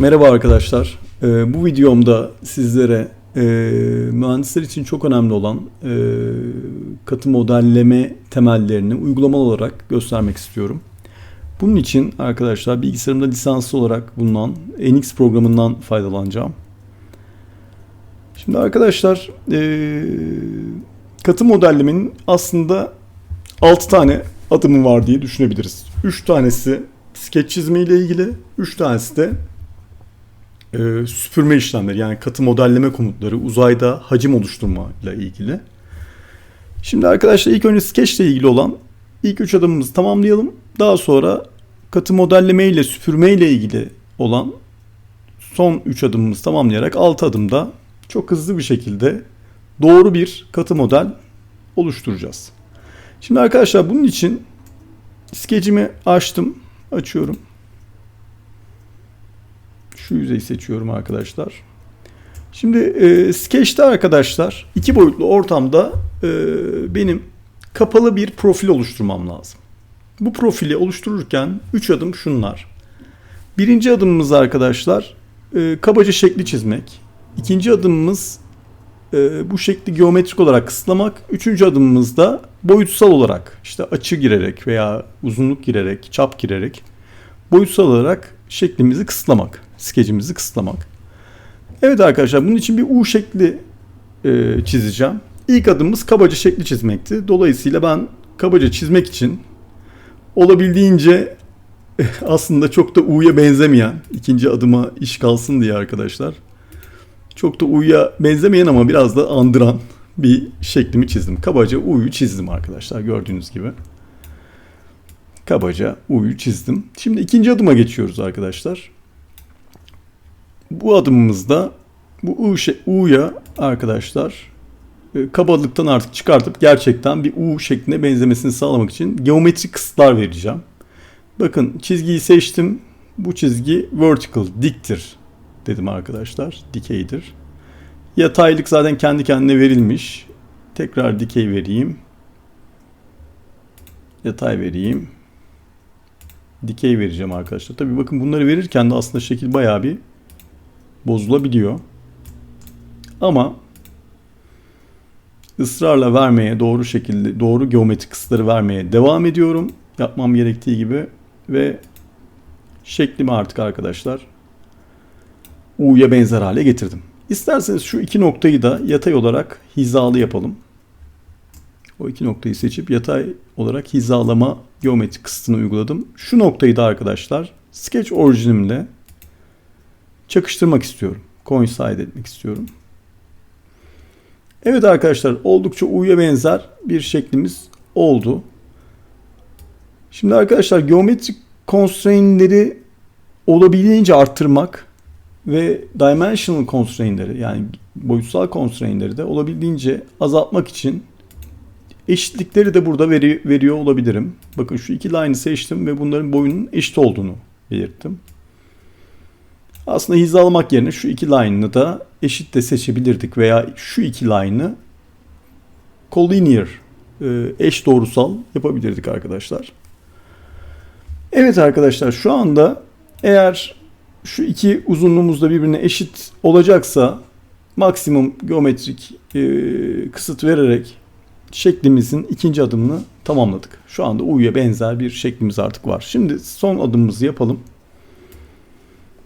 Merhaba arkadaşlar. Ee, bu videomda sizlere e, mühendisler için çok önemli olan e, katı modelleme temellerini uygulamalı olarak göstermek istiyorum. Bunun için arkadaşlar bilgisayarımda lisanslı olarak bulunan NX programından faydalanacağım. Şimdi arkadaşlar e, katı modellemenin aslında 6 tane adımı var diye düşünebiliriz. 3 tanesi skeç çizme ile ilgili, 3 tanesi de e, süpürme işlemleri yani katı modelleme komutları, uzayda hacim oluşturma ile ilgili. Şimdi arkadaşlar ilk önce sketch ile ilgili olan ilk üç adımımızı tamamlayalım. Daha sonra katı modelleme ile süpürme ile ilgili olan son üç adımımızı tamamlayarak altı adımda çok hızlı bir şekilde doğru bir katı model oluşturacağız. Şimdi arkadaşlar bunun için skecimi açtım. Açıyorum. Şu yüzeyi seçiyorum arkadaşlar. Şimdi e, Sketch'te arkadaşlar iki boyutlu ortamda e, benim kapalı bir profil oluşturmam lazım. Bu profili oluştururken 3 adım şunlar. Birinci adımımız arkadaşlar e, kabaca şekli çizmek. İkinci adımımız e, bu şekli geometrik olarak kısıtlamak. Üçüncü adımımız da boyutsal olarak işte açı girerek veya uzunluk girerek, çap girerek boyutsal olarak şeklimizi kısıtlamak, skecimizi kısıtlamak. Evet arkadaşlar bunun için bir U şekli e, çizeceğim. İlk adımımız kabaca şekli çizmekti. Dolayısıyla ben kabaca çizmek için olabildiğince aslında çok da U'ya benzemeyen ikinci adıma iş kalsın diye arkadaşlar. Çok da U'ya benzemeyen ama biraz da andıran bir şeklimi çizdim. Kabaca U'yu çizdim arkadaşlar gördüğünüz gibi. Kabaca U'yu çizdim. Şimdi ikinci adıma geçiyoruz arkadaşlar. Bu adımımızda bu U şey, U'ya arkadaşlar e, kabalıktan artık çıkartıp gerçekten bir U şekline benzemesini sağlamak için geometrik kısıtlar vereceğim. Bakın çizgiyi seçtim. Bu çizgi vertical, diktir dedim arkadaşlar. Dikeydir. Yataylık zaten kendi kendine verilmiş. Tekrar dikey vereyim. Yatay vereyim. Dikey vereceğim arkadaşlar. Tabii bakın bunları verirken de aslında şekil bayağı bir bozulabiliyor. Ama ısrarla vermeye, doğru şekilde, doğru geometrik kısıtları vermeye devam ediyorum. Yapmam gerektiği gibi ve şeklimi artık arkadaşlar U'ya benzer hale getirdim. İsterseniz şu iki noktayı da yatay olarak hizalı yapalım. O iki noktayı seçip yatay olarak hizalama geometrik kısıtını uyguladım. Şu noktayı da arkadaşlar Sketch orijinimle çakıştırmak istiyorum. Coincide etmek istiyorum. Evet arkadaşlar oldukça U'ya benzer bir şeklimiz oldu. Şimdi arkadaşlar geometrik constraint'leri olabildiğince arttırmak ve dimensional constraint'leri yani boyutsal constraint'leri de olabildiğince azaltmak için eşitlikleri de burada veri, veriyor olabilirim. Bakın şu iki line'ı seçtim ve bunların boyunun eşit olduğunu belirttim. Aslında hizalamak yerine şu iki line'ı da eşit de seçebilirdik veya şu iki line'ı collinear e, eş doğrusal yapabilirdik arkadaşlar. Evet arkadaşlar şu anda eğer şu iki uzunluğumuz da birbirine eşit olacaksa maksimum geometrik e, kısıt vererek şeklimizin ikinci adımını tamamladık. Şu anda U'ya benzer bir şeklimiz artık var. Şimdi son adımımızı yapalım.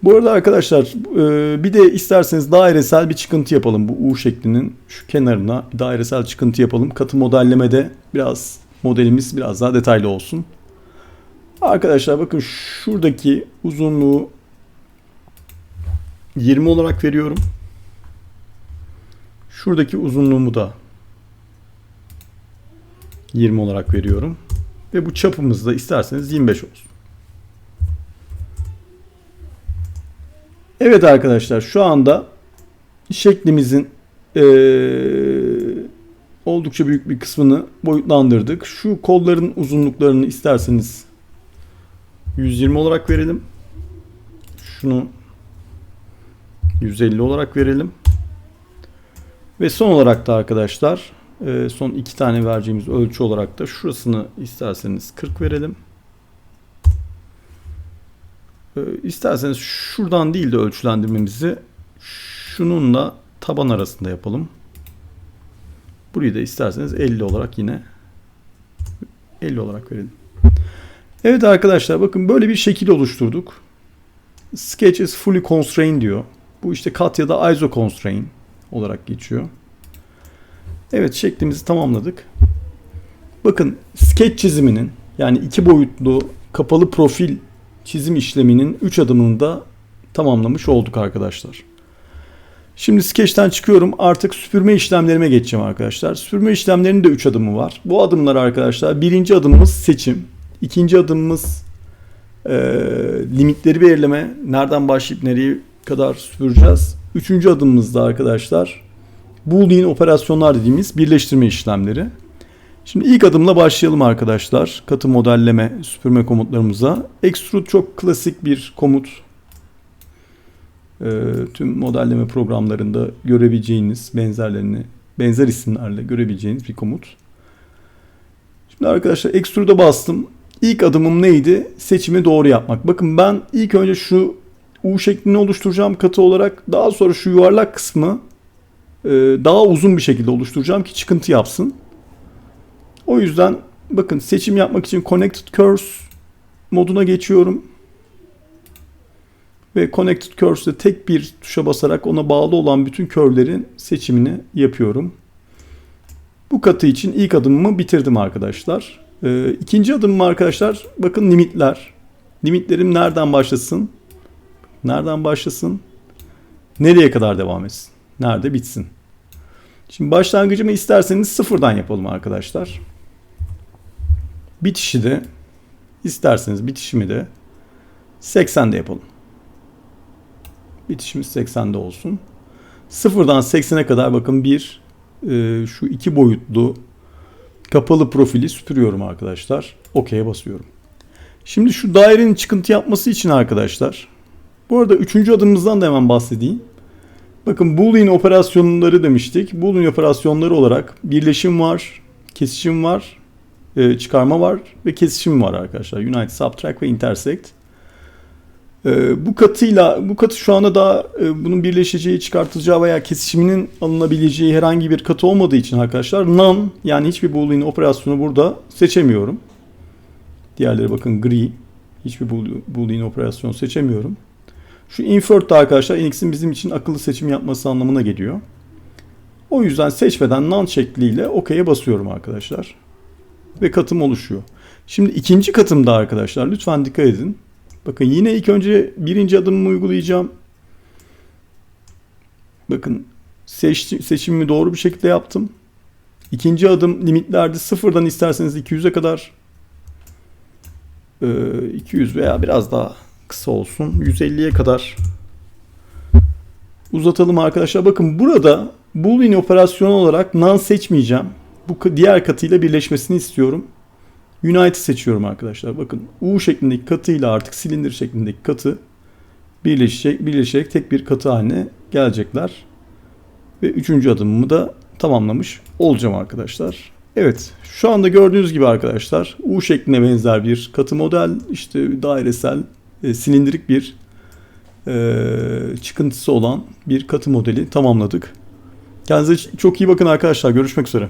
Bu arada arkadaşlar e, bir de isterseniz dairesel bir çıkıntı yapalım. Bu U şeklinin şu kenarına dairesel çıkıntı yapalım. Katı modellemede biraz modelimiz biraz daha detaylı olsun. Arkadaşlar bakın şuradaki uzunluğu 20 olarak veriyorum. Şuradaki uzunluğumu da 20 olarak veriyorum. Ve bu çapımız da isterseniz 25 olsun. Evet arkadaşlar şu anda şeklimizin ee, oldukça büyük bir kısmını boyutlandırdık. Şu kolların uzunluklarını isterseniz 120 olarak verelim. Şunu 150 olarak verelim. Ve son olarak da arkadaşlar e, son iki tane vereceğimiz ölçü olarak da şurasını isterseniz 40 verelim. Ee, isterseniz şuradan değil de ölçülendirmemizi şununla taban arasında yapalım. Burayı da isterseniz 50 olarak yine 50 olarak verelim. Evet arkadaşlar bakın böyle bir şekil oluşturduk. Sketch is fully constrained diyor. Bu işte kat ya da iso constraint olarak geçiyor. Evet şeklimizi tamamladık. Bakın sketch çiziminin yani iki boyutlu kapalı profil çizim işleminin 3 adımını da tamamlamış olduk arkadaşlar. Şimdi Sketch'ten çıkıyorum. Artık süpürme işlemlerime geçeceğim arkadaşlar. Süpürme işlemlerinin de 3 adımı var. Bu adımlar arkadaşlar birinci adımımız seçim. ikinci adımımız e, limitleri belirleme. Nereden başlayıp nereye kadar süpüreceğiz. Üçüncü adımımızda arkadaşlar Boolean operasyonlar dediğimiz birleştirme işlemleri. Şimdi ilk adımla başlayalım arkadaşlar. Katı modelleme, süpürme komutlarımıza. Extrude çok klasik bir komut. Ee, tüm modelleme programlarında görebileceğiniz benzerlerini, benzer isimlerle görebileceğiniz bir komut. Şimdi arkadaşlar Extrude'a bastım. İlk adımım neydi? Seçimi doğru yapmak. Bakın ben ilk önce şu U şeklini oluşturacağım katı olarak. Daha sonra şu yuvarlak kısmı e, daha uzun bir şekilde oluşturacağım ki çıkıntı yapsın. O yüzden bakın seçim yapmak için Connected Curves moduna geçiyorum. Ve Connected Curves'te tek bir tuşa basarak ona bağlı olan bütün curve'lerin seçimini yapıyorum. Bu katı için ilk adımımı bitirdim arkadaşlar. Ee, ikinci adımım arkadaşlar bakın limitler. Limitlerim nereden başlasın? Nereden başlasın? Nereye kadar devam etsin? Nerede bitsin? Şimdi başlangıcımı isterseniz sıfırdan yapalım arkadaşlar. Bitişi de isterseniz bitişimi de 80'de yapalım. Bitişimiz 80'de olsun. Sıfırdan 80'e kadar bakın bir e, şu iki boyutlu kapalı profili süpürüyorum arkadaşlar. OK'ye basıyorum. Şimdi şu dairenin çıkıntı yapması için arkadaşlar. Bu arada üçüncü adımımızdan da hemen bahsedeyim. Bakın Boolean operasyonları demiştik. Boolean operasyonları olarak birleşim var, kesişim var, e, çıkarma var ve kesişim var arkadaşlar. Unite, Subtract ve Intersect. E, bu katıyla, bu katı şu anda daha e, bunun birleşeceği, çıkartılacağı veya kesişiminin alınabileceği herhangi bir katı olmadığı için arkadaşlar none yani hiçbir Boolean operasyonu burada seçemiyorum. Diğerleri bakın gri. Hiçbir Boolean operasyon seçemiyorum. Şu invert de arkadaşlar Enix'in bizim için akıllı seçim yapması anlamına geliyor. O yüzden seçmeden none şekliyle OK'ye basıyorum arkadaşlar. Ve katım oluşuyor. Şimdi ikinci katımda arkadaşlar lütfen dikkat edin. Bakın yine ilk önce birinci adımımı uygulayacağım. Bakın seç, seçimimi doğru bir şekilde yaptım. İkinci adım limitlerde sıfırdan isterseniz 200'e kadar 200 veya biraz daha kısa olsun. 150'ye kadar uzatalım arkadaşlar. Bakın burada Boolean operasyonu olarak none seçmeyeceğim. Bu diğer katıyla birleşmesini istiyorum. Unite'ı seçiyorum arkadaşlar. Bakın U şeklindeki katıyla artık silindir şeklindeki katı birleşecek, birleşerek tek bir katı haline gelecekler. Ve üçüncü adımımı da tamamlamış olacağım arkadaşlar. Evet şu anda gördüğünüz gibi arkadaşlar U şekline benzer bir katı model işte dairesel e, silindirik bir e, çıkıntısı olan bir katı modeli tamamladık. Kendinize çok iyi bakın arkadaşlar. Görüşmek üzere.